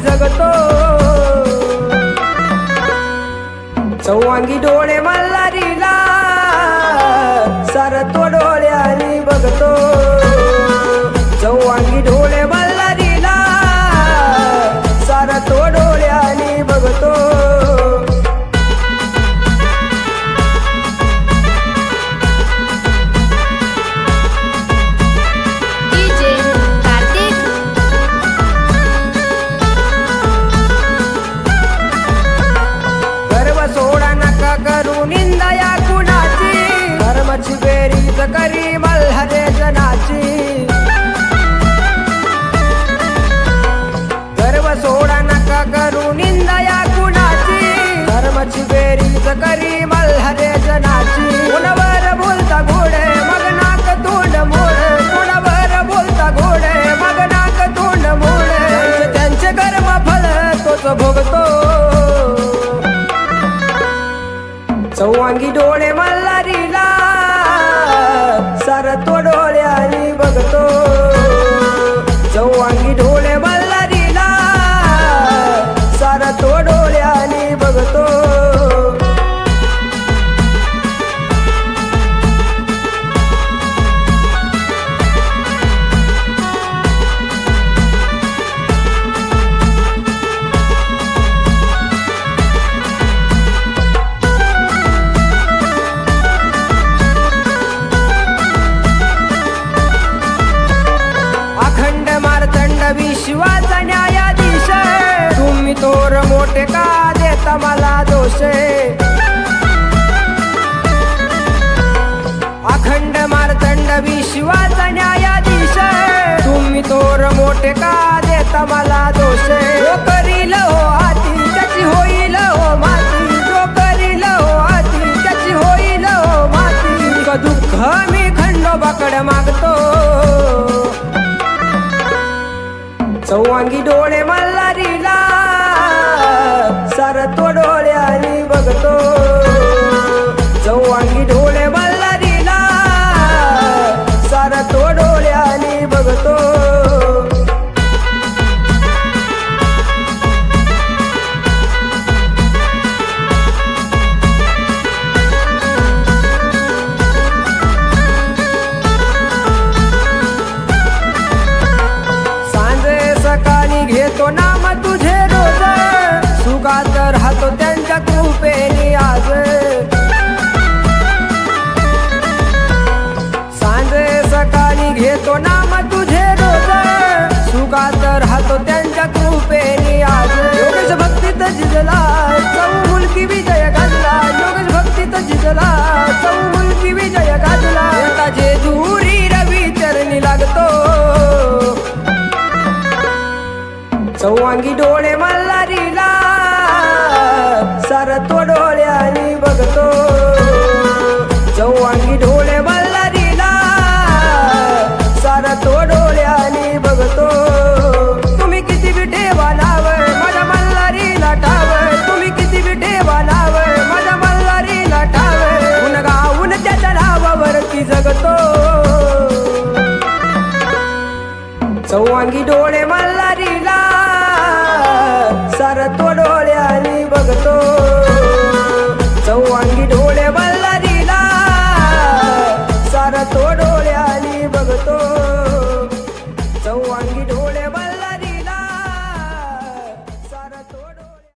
जगतो. चौवांगी डोळे मल्हारीला सरतो डोळे sacar मोठे का देता मला दोष? अखंड मारतंड विश्वाचा न्यायाधीश तुम्ही तोर मोठे का देता मला दोष? जो करील हो हाती त्याची होईल हो माती. जो करील हो हाती त्याची होईल हो माती. दुःख मी खंडोबाकडे मागतो. चौवांगी डोळे राहतो त्यांच्या कृपेने आज. सांजे सकाळी घेतो नाम तुझे रोज. सुखात राहतो त्यांच्या कृपेने आज. योगेश भक्तीत जिजला चौ मुलगी विजय गाजला. योगेश भक्तीत जिजला चौ मुलगी विजय गाजला. आता जेजुरी रवी चरणी लागतो. चौवांगी डोळे डोळ्यानी बघतो. चौवांगी डोळे